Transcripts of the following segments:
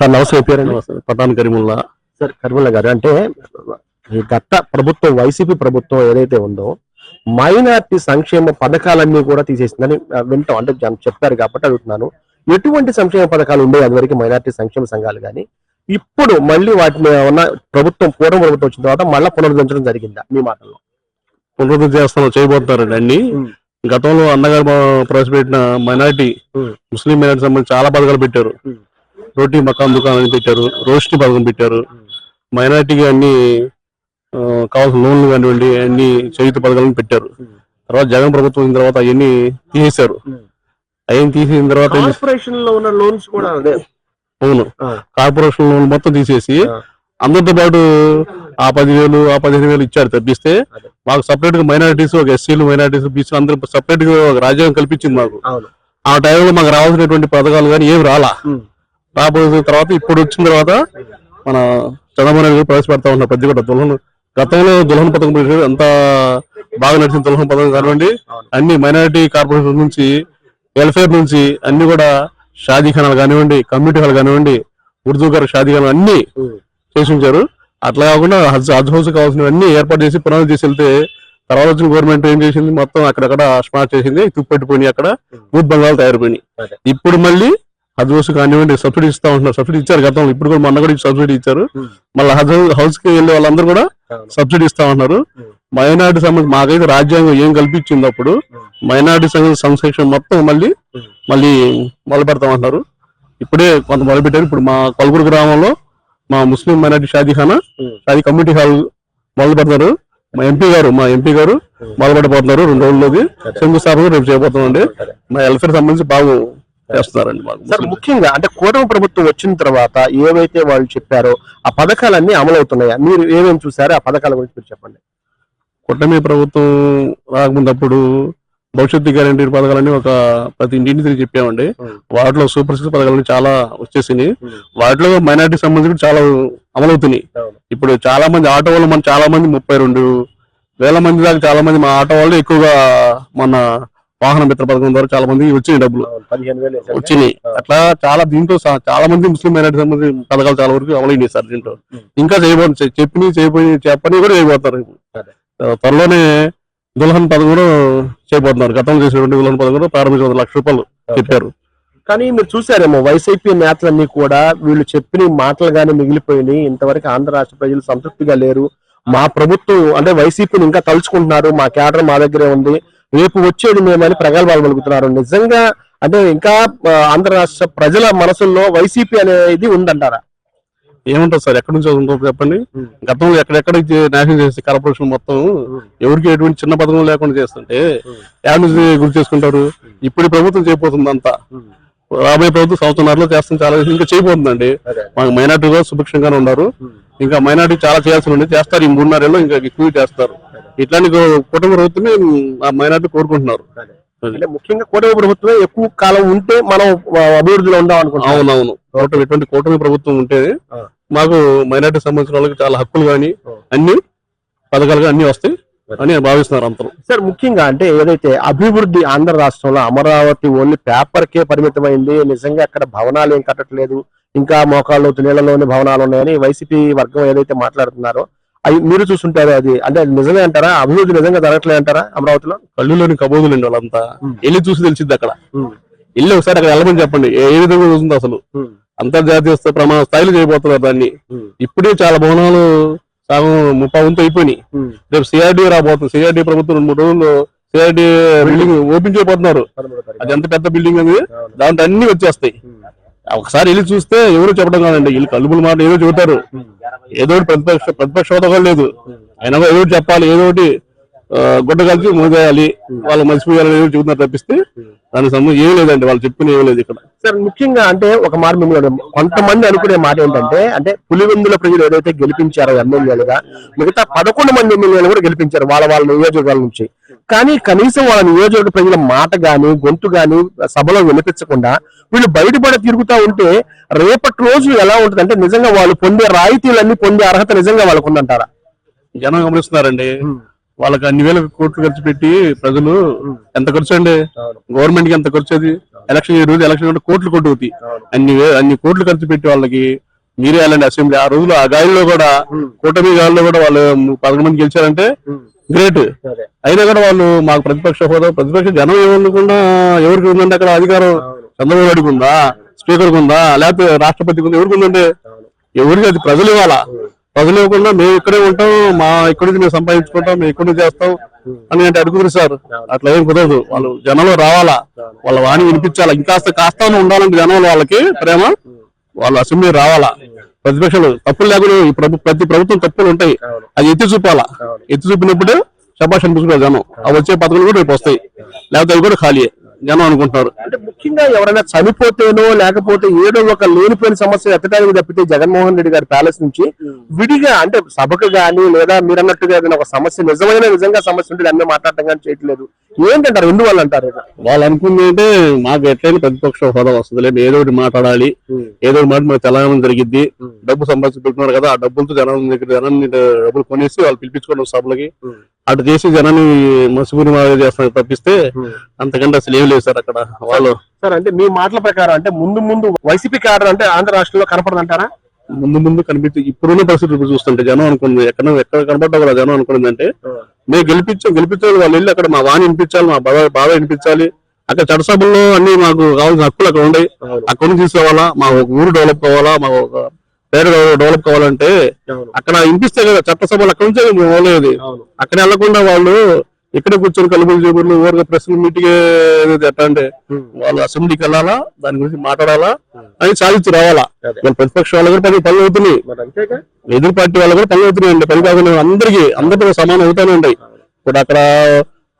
Sir నమస్తే పేరండి? Patan Karimulla. Sir కరిమల్ల గారు అంటే ఈ గత ప్రభుత్వం వైసీపీ ప్రభుత్వం ఏదైతే ఉందో మైనార్టీ సంక్షేమ పథకాలన్నీ కూడా తీసేసిందని వింటాం. అంటే చెప్పారు కాబట్టి అడుగుతున్నాను. ఎటువంటి సంక్షేమ పథకాలు ఉండేవి అదివరకు మైనార్టీ సంక్షేమ సంఘాలు కానీ ఇప్పుడు మళ్ళీ వాటిని ఉన్న ప్రభుత్వం పూర్వ ప్రభుత్వం వచ్చిన తర్వాత మళ్ళీ పునరుద్ధరించడం జరిగిందా? మీ మాటల్లో. పునరుద్ధి చేస్తాను చేయబోతున్నారండి అన్ని. గతంలో అన్నగారు ప్రవేశపెట్టిన మైనార్టీ. ముస్లిం మైనార్టీ సంబంధించి చాలా పథకాలు పెట్టారు. రోటీ మకాన్ దుకాణం అని పెట్టారు రోషిని పథకం పెట్టారు మైనార్టీకి అన్ని కావాల్సిన లోన్లు కానివ్వండి అన్ని చేయుత పథకాలను పెట్టారు. తర్వాత జగన్ ప్రభుత్వం వచ్చిన తర్వాత అవన్నీ తీసేశారు. అవన్నీ తీసేసిన తర్వాత ఏం చేశారు? కార్పొరేషన్లో ఉన్న లోన్స్ కూడా అదే అవును. కార్పొరేషన్ లోన్ మొత్తం తీసేసి. అందరితో పాటు ఆ పదివేలు ఆ పదిహేను వేలు ఇచ్చారు తప్పిస్తే. మాకు సపరేట్గా మైనారిటీస్ ఒక ఎస్సీలు మైనారిటీస్ బీసీలు అందరూ సపరేట్గా ఒక రాజ్యాంగం కల్పించింది మాకు ఆ టైంలో మాకు రావాల్సినటువంటి పథకాలు కానీ ఏమి రాలా. రాబోయే తర్వాత ఇప్పుడు వచ్చిన తర్వాత మన చంద్రబాబు నాయుడు ప్రవేశపెడతా ఉన్నారు ప్రతి కూడా దుల్హన్ గతంలో దుల్హన్ పథకం అంత బాగా నడిచిన దుల్హన్ పథకం కానివ్వండి. అన్ని మైనారిటీ కార్పొరేషన్ నుంచి వెల్ఫేర్ నుంచి అన్ని కూడా షాదీ ఖానాలు కానివ్వండి కమ్యూనిటీ హాల్ కానివ్వండి ఉర్దూ గారు షాదీ ఖానా అన్ని. చేసి ఉంచారు అట్లా కాకుండా హజ్ హజ్ హౌస్ కావాల్సినవన్నీ ఏర్పాటు చేసి పునరుద్ధి చేసి వెళ్తే తర్వాత వచ్చిన గవర్నమెంట్ ఏం చేసింది మొత్తం అక్కడక్కడ స్మార్ట్ చేసింది తుప్పెట్టిపోయినాయి అక్కడ బంగాళాలు తయారైపోయినాయి అదే. ఇప్పుడు మళ్ళీ హజ్ హౌస్ కానివ్వండి సబ్సిడీ ఇస్తా ఉంటున్నారు సబ్సిడీ ఇచ్చారు గతంలో ఇప్పుడు కూడా మొన్న కూడా సబ్సిడీ ఇచ్చారు. మళ్ళీ హౌస్కి వెళ్ళే వాళ్ళందరూ కూడా. సబ్సిడీ ఇస్తా ఉన్నారు ఉమ్. మైనార్టీ సంబంధించి మాకైతే రాజ్యాంగం ఏం కల్పించింది అప్పుడు. మైనార్టీ సంక్షేమం మొత్తం మళ్ళీ. మళ్ళీ మొదలు పెడతామంటున్నారు ఇప్పుడే కొంత మొదలు పెట్టారు ఇప్పుడు మా కొలగూరు గ్రామంలో మా ముస్లిం మైనార్టీ షాదీఖానా. షాదీ కమ్యూనిటీ హాల్ మొదలు పెడతారు మా ఎంపీ గారు మా ఎంపీ గారు. మొదలు పెట్టబోతున్నారు రెండు రోజుల్లోది అదే. శంకుస్థాపన రేపు చేయబోతున్నామండి సరే. మా వెల్ఫేర్ సంబంధించి బాగా చేస్తున్నారండి మాకు సార్. ముఖ్యంగా అంటే కూటమి ప్రభుత్వం వచ్చిన తర్వాత ఏవైతే వాళ్ళు చెప్పారో ఆ పథకాలన్నీ అమలవుతున్నాయా మీరు ఏమేమి చూసారో ఆ పథకాల గురించి మీరు చెప్పండి కూటమి ప్రభుత్వం రాకముందప్పుడు భవిష్యత్తు గ్యారంటీ పథకాలని ఒక ప్రతి ఇంటిని తిరిగి చెప్పామండి. వాటిలో సూపర్ సిక్స్ పథకాలని చాలా వచ్చేసినాయి. వాటిలో మైనార్టీ సంబంధించి కూడా చాలా అమలవుతున్నాయి. ఇప్పుడు చాలా మంది ఆటో వాళ్ళు మన చాలా మంది ముప్పై రెండు వేల మంది దాకా చాలా మంది మా ఆటో వాళ్ళు ఎక్కువగా మన వాహన మిత్ర పథకం ద్వారా చాలా మంది వచ్చినాయి డబ్బులు. వచ్చినాయి. అట్లా చాలా దీంట్లో సా- చాలా మంది ముస్లిం మైనార్టీ సంబంధించిన పథకాలు చాలా వరకు అమలైనాయి సార్ దీంట్లో. ఇంకా చేయబోతు చెప్పి చేయబోయి చెప్పని కూడా చేయబోతారు. త్వరలోనే దుల్హన్ పథకం కూడా చేయబోతున్నారు. గతంలో చేసినటువంటి దుల్హన్ పథకం కూడా ప్రారంభించిన లక్ష రూపాయలు చెప్పారు. కానీ మీరు చూసారేమో వైసీపీ నేతలన్నీ కూడా వీళ్ళు చెప్పిన మాటలు గానీ మిగిలిపోయినాయి. ఇంతవరకు ఆంధ్ర రాష్ట్ర ప్రజలు సంతృప్తిగా లేరు. మా ప్రభుత్వం అంటే వైసీపీని ఇంకా తలుచుకుంటున్నారు. మా కేడర్ మా దగ్గరే ఉంది. రేపు వచ్చేది మేమని ప్రగల్భాలు నిజంగా అంటే ఇంకా ఆంధ్ర రాష్ట్ర ప్రజల మనసుల్లో వైసీపీ అనేది ఉందంటారా? ఏముంటుంది సార్? ఎక్కడి నుంచి ఇంకో చెప్పండి. గతంలో ఎక్కడెక్కడ నాశనం చేసి కార్పొరేషన్ మొత్తం ఎవరికి ఎటువంటి చిన్న పథకం లేకుండా చేస్తుంటే. యాడ్ నుంచి గుర్తు చేసుకుంటారు. ఇప్పుడు ప్రభుత్వం చేయబోతుంది అంతా రాబోయే ప్రభుత్వం సంవత్సరంలో చేస్తుంది చాలా ఇంకా చేయబోతుందండి. మాకు మైనార్టీ కూడా సుభిక్షంగానే ఉన్నారు. ఇంకా మైనార్టీ చాలా చేయాల్సి ఉంది. చేస్తారు. ఈ మూడున్నరేళ్ళు ఇంకా ఎక్కువ చేస్తారు. ఇట్లాంటి కుటుంబ ప్రభుత్వమే ఆ మైనార్టీ కోరుకుంటున్నారు. అంటే ముఖ్యంగా కూటమి ప్రభుత్వమే ఎక్కువ కాలం ఉంటే మనం అభివృద్ధిలో ఉందాం అనుకుంటున్నాం. అవునవును. కూటమి ఎటువంటి కూటమి ప్రభుత్వం ఉంటే. మాకు మైనార్టీ సంబంధించిన వాళ్ళకి చాలా హక్కులు కానీ. అన్ని పథకాలు అన్ని వస్తాయి అని భావిస్తున్నారు అందరూ. సార్ ముఖ్యంగా అంటే ఏదైతే అభివృద్ధి ఆంధ్ర రాష్ట్రంలో అమరావతి ఓన్లీ పేపర్ కే పరిమితమైంది నిజంగా అక్కడ భవనాలు ఏం కట్టట్లేదు ఇంకా మోకాళ్ళు నీళ్ళలోని భవనాలు ఉన్నాయని వైసీపీ వర్గం ఏదైతే మాట్లాడుతున్నారో అవి మీరు చూస్తుంటారు అది? అంటే అది నిజమే అంటారా? అభివృద్ధి నిజంగా జరగట్లేదు అంటారా అమరావతిలో? కళ్ళులోని కబోదులండి వాళ్ళంతా. ఉం. వెళ్ళి చూసి తెలిసిద్ది అక్కడ. వెళ్ళి ఒకసారి అక్కడ వెళ్ళమని చెప్పండి. ఏ విధంగా చూస్తుంది అసలు. అంతర్జాతీయ స్థాయి ప్రమాణ స్థాయిలో చేయబోతున్నారు దాన్ని. ఇప్పుడే చాలా భవనాలు సగం ముప్పై వంతు అయిపోయినాయి రేపు సిఆర్డీ రాబోతుంది. సిఆర్డీ ప్రభుత్వం రెండు మూడు రోజుల్లో సిఆర్డీ బిల్డింగ్ ఓపెన్ చేయబోతున్నారు. అది ఎంత పెద్ద బిల్డింగ్ అది దాంట్లో అన్ని వచ్చేస్తాయి. ఒకసారి వెళ్ళి చూస్తే ఎవరు చెప్పడం కాదండి. వీళ్ళు కలుపుల మాట ఏదో చెబుతారు. ఏదో ప్రతిపక్ష ప్రతిపక్ష హోదా లేదు. అయినా కూడా ఏదో చెప్పాలి ఏదో ఒకటి గుడ్డ కలిసి మూదేయాలి వాళ్ళు మర్చిపోయాలని ఏదో చెబుతున్నారు తప్పిస్తే దానికి సంబంధం ఏం లేదండి. వాళ్ళు చెప్పిన ఏం లేదు ఇక్కడ. సార్ ముఖ్యంగా అంటే ఒక మాట మిమ్మల్ని కొంతమంది అనుకునే మాట ఏంటంటే అంటే పులివెందుల ప్రజలు ఏదైతే గెలిపించారో ఎమ్మెల్యేలుగా మిగతా పదకొండు మంది ఎమ్మెల్యేలు కూడా గెలిపించారు వాళ్ళ వాళ్ళ నియోజకవర్గాల నుంచి. కానీ కనీసం వాళ్ళ నియోజకవర్గ ప్రజల మాట గాని గొంతు గాని సభలో వినిపించకుండా వీళ్ళు బయటపడి తిరుగుతా ఉంటే రేపటి రోజు ఎలా ఉంటుంది? అంటే నిజంగా వాళ్ళు పొందే రాయితీలన్నీ పొందే అర్హత నిజంగా వాళ్ళకు ఉందంటారా? జనం గమనిస్తున్నారండి. వాళ్ళకి అన్ని వేల కోట్లు ఖర్చు పెట్టి ప్రజలు ఎంత ఖర్చు అండి? గవర్నమెంట్కి ఎంత ఖర్చు అది? ఎలక్షన్ ఈ రోజు ఎలక్షన్ అంటే కోట్లు కొట్టు అవుతాయి అన్ని అన్ని కోట్లు ఖర్చు పెట్టి వాళ్ళకి మీరే వెళ్ళండి అసెంబ్లీ. ఆ రోజులు ఆ గాలిలో కూడా కూటమి గాలిలో కూడా వాళ్ళు పదకొండు మంది గెలిచారంటే గ్రేట్. అయినా కూడా వాళ్ళు మాకు ప్రతిపక్ష హోదా ప్రతిపక్ష జనం ఏమనుకున్నా ఎవరికి ఉందంటే అక్కడ అధికారం చంద్రబాబు నాయుడుకి ఉందా? స్పీకర్కి ఉందా? లేకపోతే రాష్ట్రపతికి ఉందా? ఎవరికి ఉందంటే ఎవరికి? అది ప్రజలు ఇవ్వాలా? ప్రజలు ఇవ్వకుండా మేము ఇక్కడే ఉంటాం మా ఇక్కడి నుంచి మేము సంపాదించుకుంటాం మేము ఇక్కడి చేస్తాం అని అంటే అడుగుతారు సార్. అట్లా ఏం కుదరదు. వాళ్ళు జనంలో రావాలా? వాళ్ళ వాణి వినిపించాలా? ఇంకాస్త కాస్త ఉండాలంటే జనంలో వాళ్ళకి ప్రేమ. వాళ్ళు అసెంబ్లీ రావాలా? ప్రతిపక్షాలు తప్పులు లేకుండా ప్రతి ప్రభుత్వం తప్పులు ఉంటాయి. అది ఎత్తి చూపాలా? ఎత్తి చూపినప్పుడే శబాష్ అనిపిస్తున్నారు జనం. అవి వచ్చే పథకాలు కూడా రేపు వస్తాయి. లేకపోతే అవి కూడా ఖాళీ జనం అనుకుంటున్నారు. అంటే ముఖ్యంగా ఎవరైనా చనిపోతేనో లేకపోతే ఏదో ఒక లేనిపోయిన సమస్య ఎత్తడానికి తప్పితే జగన్మోహన్ రెడ్డి గారి ప్యాలెస్ నుంచి విడిగా అంటే సభకు గాని లేదా మీరు అన్నట్టుగా ఏదైనా ఒక సమస్య నిజమైన నిజంగా సమస్య ఉంటే అన్నీ మాట్లాడటం కానీ చేయట్లేదు. ఏంటంటారు? ఎందువల్ల అంటారు? వాళ్ళు అనుకుంది అంటే మాకు ఎట్లయినా ప్రతిపక్ష హోదా వస్తుంది. లేదు ఏదో ఒకటి మాట్లాడాలి. ఏదో ఒకటి మాట మాకు తెలంగాణ జరిగిద్ది. డబ్బు సంపాదించి పెట్టుకున్నారు కదా ఆ డబ్బులతో జనం దగ్గర జనాన్ని డబ్బులు కొనేసి వాళ్ళు పిలిపించుకోవడం సభలకి. అటు చేసి జనాన్ని మసుగురి మాదిరి తప్పిస్తే అంతకంటే అసలు ఏం లేదు సార్ అక్కడ. వాళ్ళు సార్ అంటే మీ మాటల ప్రకారం అంటే ముందు ముందు వైసీపీ కార్డు అంటే ఆంధ్ర రాష్ట్రంలో కనపడదంటారా? ముందు ముందు కనిపించి ఇప్పుడున్న పరిస్థితులు చూస్తుంటే జనం అనుకుంది ఎక్కడ ఎక్కడ కనపడ్డా కూడా జనం అనుకున్నది అంటే మేము గెలిపించాం గెలిపించాలి వాళ్ళు వెళ్ళి అక్కడ మా వాణి వినిపించాలి మా బాధ బాధ వినిపించాలి. అక్కడ చట్టసభల్లో అన్ని మాకు కావాల్సిన హక్కులు అక్కడ ఉన్నాయి అక్కడ నుంచి తీసుకోవాలా? మా ఒక ఊరు డెవలప్ కావాలా? మా ఒక పేరు డెవలప్ కావాలంటే అక్కడ వినిపిస్తే కదా చట్టసభలు అక్కడ నుంచే పోలేదు. అక్కడ వెళ్ళకుండా వాళ్ళు ఇక్కడే కూర్చొని కలుపులు చేపలు ఊరుగా ప్రెస్ మీటింగ్ ఎట్లా అంటే వాళ్ళు అసెంబ్లీకి వెళ్ళాలా? దాని గురించి మాట్లాడాలా? అని సాధించి రావాలా. వీళ్ళ ప్రతిపక్ష వాళ్ళు కూడా పని పనులు అవుతున్నాయి. ఎదురు పార్టీ వాళ్ళు కూడా పనులు అవుతున్నాయి అండి. పని కాకుండా అందరికీ అందరితో సమానం అవుతానే ఉంటాయి. ఇప్పుడు అక్కడ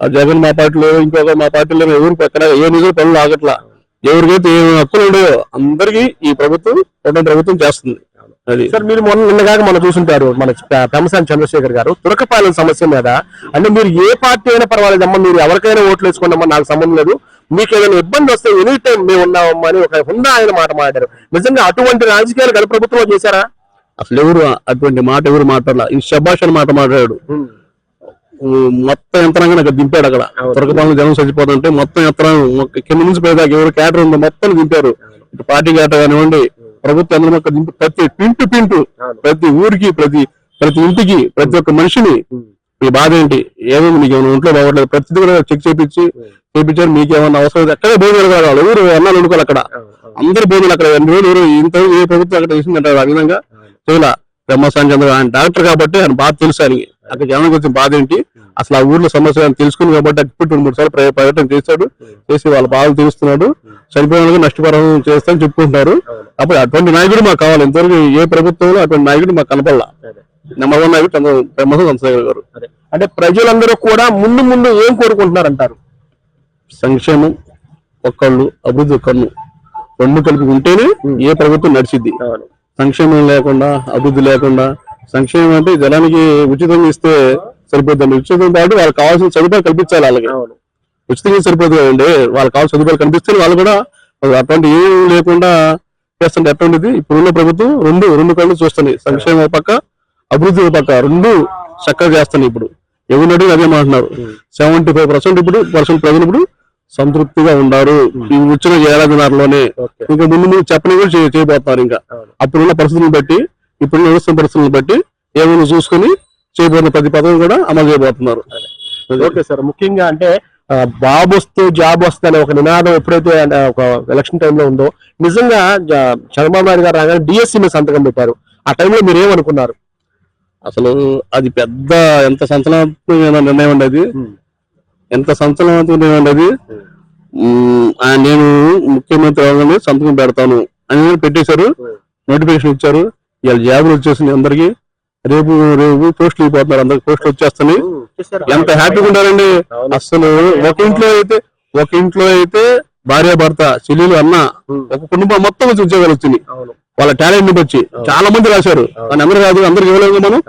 జగన్ మా పార్టీలో ఇంకొక మా పార్టీలో ఎవరికి ఎక్కడ ఏ నిజం పనులు ఆగట్లా? ఎవరికైతే ఏ హక్కులు ఉన్నాయో అందరికీ ఈ ప్రభుత్వం ప్రభుత్వం చేస్తుంది. సార్ మీరు మొన్న నిన్నగాక మనం చూసుంటారు మన పె- పెమ్మసాని చంద్రశేఖర్ గారు తురకపాలెం సమస్య మీద. అంటే మీరు ఏ పార్టీ అయినా పర్వాలేదమ్మా మీరు ఎవరికైనా ఓట్లు వేసుకోండమ్మా నాకు సంబంధం లేదు. మీకు ఏదైనా ఇబ్బంది వస్తే ఎనీ టైం మేము ఉన్నామమ్మా అని ఒక హుందా ఆయన మాట మాట్లాడారు. నిజంగా అటువంటి రాజకీయాలు గల ప్రభుత్వంలో చేశారా? అసలు ఎవరు అటువంటి మాట ఎవరు మాట్లాడాల? ఈ శబాష్ అని మాట మాట్లాడాడు. మొత్తం యంత్రాంగం అక్కడ దింపాడు అక్కడ. తురకపాలెం జనం చచ్చిపోతుంటే మొత్తం యంత్రాంగం కింద నుంచి పైదాకా ఎవరు క్యాటర్ ఉందో మొత్తం దింపారు. ఇటు పార్టీ క్యాటర్ కానివ్వండి ప్రభుత్వ ప్రతి పింటు పింటు ప్రతి ఊరికి ప్రతి ప్రతి ఇంటికి ప్రతి ఒక్క మనిషిని మీ బాధ ఏంటి? ఏమైంది? మీకు ఏమైనా ఒంట్లో బాగోట్లేదు? ప్రతిదీ కూడా చెక్ చేపించి చేపించారు. మీకు ఏమైనా అవసరం అయితే అక్కడే భోజనాలు కావాలి ఎవరు అన్నాలు అనుకోవాలి అక్కడ. అందరు భోజనాలు అక్కడ. ఎన్ని రోజులు ఎవరు ఇంత ఏ ప్రభుత్వం అక్కడ చేసిందంటారు? ఆ విధంగా చేయలా బ్రహ్మస్వామి చంద్ర ఆయన డాక్టర్ కాబట్టి ఆయన బాధ తెలుసు ఆయనకి. అక్కడ జనం గురించి బాధ ఏంటి? అసలు ఆ ఊర్లో సమస్య తెలుసుకుని కాబట్టి అక్కడ రెండు మూడు సార్లు పర్య- పర్యటన చేశాడు. చేసి వాళ్ళ బాధలు తెలుస్తున్నాడు చనిపోయిన వాళ్ళకి నష్టపరిహారం చేస్తామని చెప్పుకుంటున్నారు. అప్పుడు అటువంటి నాయకుడు మాకు కావాలి. ఇంతవరకు ఏ ప్రభుత్వంలో అటువంటి నాయకుడు మాకు కనపడలా. నెంబర్ వన్ నాయకుడు చంద్ర బ్రహ్మస్వామి చంద్రశేఖర్ గారు. అంటే ప్రజలందరూ కూడా ముందు ముందు ఏం కోరుకుంటున్నారు అంటారు సంక్షేమం ఒక్కళ్ళు అభివృద్ధి కన్ను రెండు కలిపి ఉంటేనే ఏ ప్రభుత్వం నడిచిద్ది. సంక్షేమం లేకుండా అభివృద్ధి లేకుండా సంక్షేమం అంటే జనానికి ఉచితంగా ఇస్తే సరిపోతుంది ఉచితం కాబట్టి వాళ్ళకి కావాల్సిన సదుపాయాలు కల్పించాలి వాళ్ళకి. ఉచితంగా సరిపోతుంది కదండి. వాళ్ళకి కావాల్సిన సదుపాయాలు కల్పిస్తే వాళ్ళు కూడా అటువంటి ఏం లేకుండా చేస్తుంటే ఎటువంటిది ఇప్పుడున్న ప్రభుత్వం రెండు రెండు కళ్ళు చూస్తుంది. సంక్షేమం పక్క అభివృద్ధి పక్క రెండు చక్కగా చేస్తున్నాయి ఇప్పుడు. ఎవరిని అడిగి అదే మాట్లాడుతున్నారు సెవెంటీ ఫైవ్ పర్సెంట్ ఇప్పుడు పర్సెంట్ ప్రజలు ఇప్పుడు సంతృప్తిగా ఉన్నారు ఈ వచ్చిన ఏడాదిన్నరలోనే ఇంకా ముందు ముందు చెప్పని కూడా చేయ- చేయబోతున్నారు ఇంకా. అప్పుడున్న పరిస్థితులను బట్టి ఇప్పుడున్న వ్యవస్థ పరిస్థితులను బట్టి ఏమైనా చూసుకొని చేయబోతున్న ప్రతి పదవి కూడా అమలు చేయబోతున్నారు. Okay sir. ముఖ్యంగా అంటే బాబు వస్తే జాబ్ వస్తే అనే ఒక నినాదం ఎప్పుడైతే ఒక ఎలక్షన్ టైంలో ఉందో నిజంగా చంద్రబాబు నాయుడు గారు రాగానే డిఎస్సీ మీద సంతకం పెట్టారు. ఆ టైంలో మీరు ఏమనుకున్నారు అసలు అది పెద్ద ఎంత సంచలనాత్మకమైన నిర్ణయం అండి అది. ఎంత సంచలనాత్మక నిర్ణయం అండి అది. నేను ముఖ్యమంత్రి అవగానే సంతకం పెడతాను అని పెట్టేశారు. నోటిఫికేషన్ ఇచ్చారు. ఇవాళ జాబులు వచ్చేసింది అందరికి. రేపు రేపు పోస్టులు అయిపోతున్నారు అందరికి పోస్టులు వచ్చేస్తున్నాయి ఎంత హ్యాపీగా ఉంటారండి అసలు ఒక ఇంట్లో అయితే ఒక ఇంట్లో అయితే భార్య భర్త చెల్లెలు అన్న ఒక కుటుంబం మొత్తం వచ్చి ఉద్యోగాలు వచ్చినాయి వాళ్ళ టాలెంట్ని బట్టి చాలా మంది రాశారు. కానీ అందరూ కాదు అందరికి ఇవ్వలేము మనం.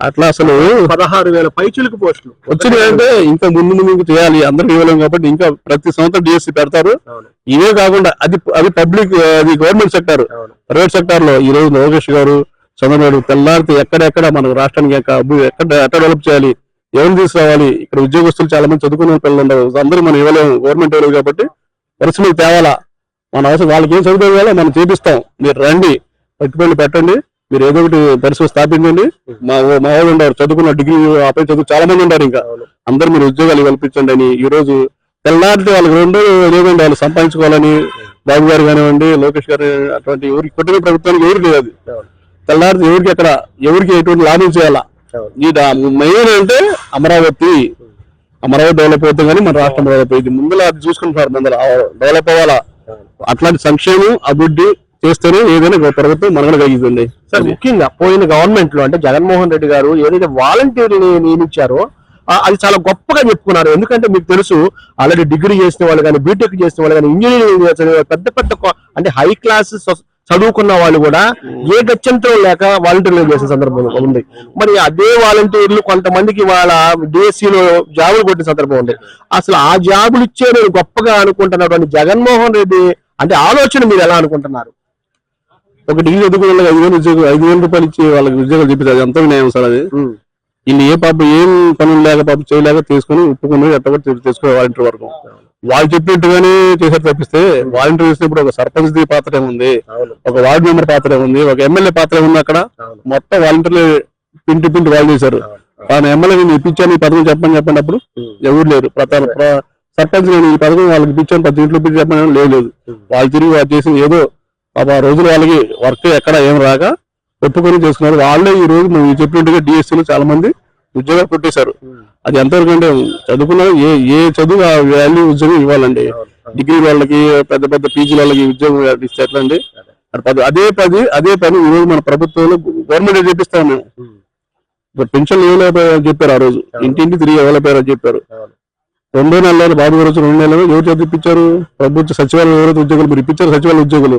అట్లా అసలు పదహారు వేల పైచులకు పోస్టులు. వచ్చినాయి అంటే ఇంకా ముందు ముందు ఇంకా చేయాలి. అందరికి ఇవ్వలేము కాబట్టి ఇంకా ప్రతి సంవత్సరం డిఎస్సి పెడతారు. ఇవే కాకుండా అది అది పబ్లిక్ అది గవర్నమెంట్ సెక్టర్ ప్రైవేట్ సెక్టార్లో ఈ రోజు లోకేష్ గారు చంద్రబాబు తెల్లారితే ఎక్కడెక్కడ మన రాష్ట్రానికి ఎక్కడ ఎక్కడ డెవలప్ చేయాలి ఎవరు తీసుకురావాలి ఇక్కడ ఉద్యోగస్తులు చాలా మంది చదువుకున్న పిల్లలు ఉండవు అందరూ మనం ఇవ్వలేము. గవర్నమెంట్ ఇవ్వలేదు కాబట్టి వరుస తేవాలా? మన అవసరం వాళ్ళకి ఏం చదువుకోవాలి కావాలో మనం చేపిస్తాం. మీరు రండి పెట్టుబడి పెట్టండి మీరు ఏదో ఒకటి పరిశ్రమ స్థాపించండి. మా మా వాళ్ళు ఉన్నారు చదువుకున్న డిగ్రీ ఆపై చదువు చాలా మంది ఉన్నారు ఇంకా. అందరూ మీరు ఉద్యోగాలు కల్పించండి అని ఈ రోజు తెల్లారితే వాళ్ళకి రెండు లేదండి వాళ్ళు సంపాదించుకోవాలని. బాబు గారు కానివ్వండి లోకేష్ గారు అటువంటి ఎవరికి కొట్టిన ప్రభుత్వానికి ఎవరికి లేదు అది తెల్లారితే ఎవరికి అక్కడ ఎవరికి ఎటువంటి లాభం చేయాలా? ఈ మెయిన్ అంటే అమరావతి. అమరావతి డెవలప్ అవుతుంది కానీ మన రాష్ట్రం డెవలప్ అయింది ముందులా అది చూసుకుంటున్నారు ముందర డెవలప్ అవ్వాలా? అట్లాంటి సంక్షేమం అభివృద్ధి చేస్తేనే ఏదైనా ప్రభుత్వం మనగడ కలిగిందండి సార్ ముఖ్యంగా పోయిన గవర్నమెంట్లో అంటే జగన్మోహన్ రెడ్డి గారు ఏదైతే వాలంటీర్ని నియమించారో అది చాలా గొప్పగా చెప్పుకున్నారు. ఎందుకంటే మీకు తెలుసు ఆల్రెడీ డిగ్రీ చేసిన వాళ్ళు కానీ బీటెక్ చేసిన వాళ్ళు కానీ ఇంజనీరింగ్ పెద్ద పెద్ద అంటే హై క్లాస్ చదువుకున్న వాళ్ళు కూడా ఏ గత్యంతరం లేక వాలంటీర్లు చేసిన సందర్భం ఉంది. మరి అదే వాలంటీర్లు కొంతమందికి వాళ్ళ DSC లో జాబులు కొట్టిన సందర్భం ఉంది. అసలు ఆ జాబులు ఇచ్చే నేను గొప్పగా అనుకుంటున్నటువంటి జగన్మోహన్ రెడ్డి అంటే ఆలోచన మీరు ఎలా అనుకుంటున్నారు? ఒక డిగ్రీ చదువుకున్న వాళ్ళకి ఐదు వేలు ఉద్యోగం ఐదు వేల రూపాయలు ఇచ్చి వాళ్ళకి ఉద్యోగాలు చెప్పింది అది ఎంత న్యాయం సార్ అది. వీళ్ళు ఏ పాప ఏం పనులు లేక పాప చేయలేక తీసుకుని ఒప్పుకుని ఎట్టబడి తీసుకునే వాలంటీర్ వరకు వాళ్ళు చెప్పినట్టుగానే చేసేది తప్పిస్తే వాలంటీర్ చేసినప్పుడు ఒక సర్పంచ్ ది పాత్ర ఏముంది ఒక వార్డు మెంబర్ పాత్ర ఏముంది ఒక ఎమ్మెల్యే పాత్ర ఏముంది అక్కడ. మొత్తం వాలంటీర్లు పింటి పింటి వాళ్ళు చేశారు. తాను ఎమ్మెల్యే నేను ఇప్పించాను ఈ పథకం చెప్పని చెప్పినప్పుడు ఎవరు లేరు. సర్పంచ్ నేను ఈ పథకం వాళ్ళకి ఇప్పించాను పది ఇంట్లో ఇప్పించి చెప్పని లేదు లేదు. వాళ్ళు తిరిగి వాళ్ళు చేసిన ఏదో ఆ రోజులు వాళ్ళకి వర్క్ ఎక్కడ ఏం రాక ఒప్పుకొని చేసుకున్నారు. వాళ్ళే ఈ రోజు నువ్వు చెప్పినట్టుగా DSC లో చాలా మంది ఉద్యోగాలు పెట్టేశారు అది ఎంతవరకు అంటే చదువుకున్న ఏ ఏ చదువు ఆ వాల్యూ ఉద్యోగం ఇవ్వాలండి. డిగ్రీ వాళ్ళకి పెద్ద పెద్ద పీజీ వాళ్ళకి ఉద్యోగం ఇస్తే ఎట్లా అండి? అది. పది- అదే పది అదే పని ఈ రోజు మన ప్రభుత్వంలో గవర్నమెంట్ చేపిస్తాం మేము. ఇప్పుడు పెన్షన్ ఇవ్వలేకపోయారు చెప్పారు ఆ రోజు. ఇంటింటి తిరిగి ఇవ్వలేకపోయారు అని చెప్పారు. రెండో నెలలో బాబు గారు వచ్చి రెండు నెలలు ఎవరు చేతి ఇప్పించారు? ప్రభుత్వ సచివాలయం ఎవరైతే ఉద్యోగులు మీరు ఇప్పించారు సచివాలయ ఉద్యోగులు?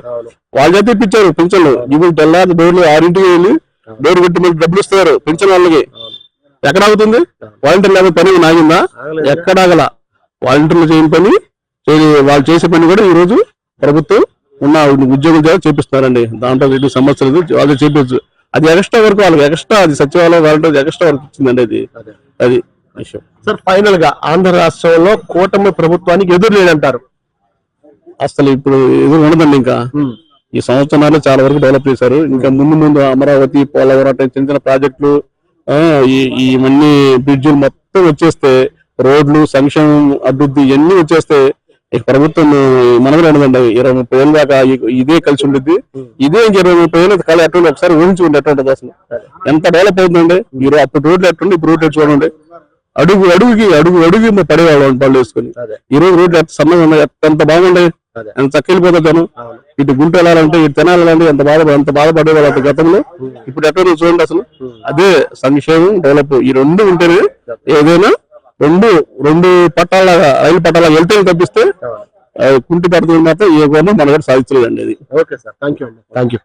వాళ్ళ చేతి ఇప్పించారు పెన్షన్లు ఇప్పుడు తెల్లారి డోర్లు ఆరింటికి వెళ్ళి డోర్ పెట్టి మళ్ళీ డబ్బులు ఇస్తారు పెన్షన్ వాళ్ళకి. ఎక్కడ ఆగుతుంది? వాలంటీర్ లేకపోతే పని నాగిందా ఎక్కడ ఆగల? వాలంటీర్లు చేయని పని వాళ్ళు చేసే పని కూడా ఈ రోజు ప్రభుత్వం ఉన్న ఉద్యోగుల చేత చేపిస్తున్నారండి. దాంట్లో ఎటువంటి సమస్యలు లేదు. వాళ్ళు చేపించు అది ఎక్స్ట్రా వరకు వాళ్ళకి ఎక్స్ట్రా అది సచివాలయం వాలంటీర్ ఎక్స్ట్రా వరకు ఇచ్చిందండి అది. అది. విషయం. సార్ ఫైనల్గా ఆంధ్ర రాష్ట్రంలో కూటమి ప్రభుత్వానికి ఎదురు లేదంటారు. అసలు ఇప్పుడు ఎదురు ఉండదండి ఇంకా. ఈ సంవత్సరాలు చాలా వరకు డెవలప్ చేశారు. ఇంకా ముందు ముందు అమరావతి పోలవరం చిన్న చిన్న ప్రాజెక్టులు ఈ ఇవన్నీ బ్రిడ్జిలు మొత్తం వచ్చేస్తే రోడ్లు సంక్షేమం అభివృద్ధి ఇవన్నీ వచ్చేస్తే ఇక ప్రభుత్వం ఉండదండి ఇరవై ముప్పై ఏళ్ళ దాకా ఇదే కలిసి ఉంటుంది ఇదే ఇంక ఇరవై ముప్పై ఏళ్ళు కళ ఎట్లా ఒకసారి ఊహించుకుంటే ఎట్లా ఉంటుంది అసలు ఎంత డెవలప్ అవుతుందండి? ఈ రో- అప్పుడు రోడ్లు ఎట్లుండి? ఇప్పుడు రోడ్లు చూడండి. అడుగు అడుగుకి అడుగు అడుగు పడేవాళ్ళు పళ్ళు వేసుకుని. ఈ రోజు రోడ్లు ఎంత సన్నగా ఉన్నాయి ఎంత- ఎంత బాగుండే అదే. ఎంత చక్కెళ్ళిపోతుంది తను ఇటు గుంట వెళ్ళాలంటే ఇటు తినాలంటే ఎంత బాధ ఎంత బాధపడేవాళ్ళు అంత గతంలో ఇప్పుడు ఎట్లా చూడండి అసలు. అదే సంక్షేమం డెవలప్. ఈ రెండు ఉంటేనే ఏదైనా రెండు రెండు పట్టాల రైలు పట్టాల వెళ్తే తప్పిస్తే కుంటి పడుతుంది మాత్రం ఏ గవర్నమెంట్ మన సాధించలేదండి అది. Okay sir. థ్యాంక్ యూ అండి. Thank you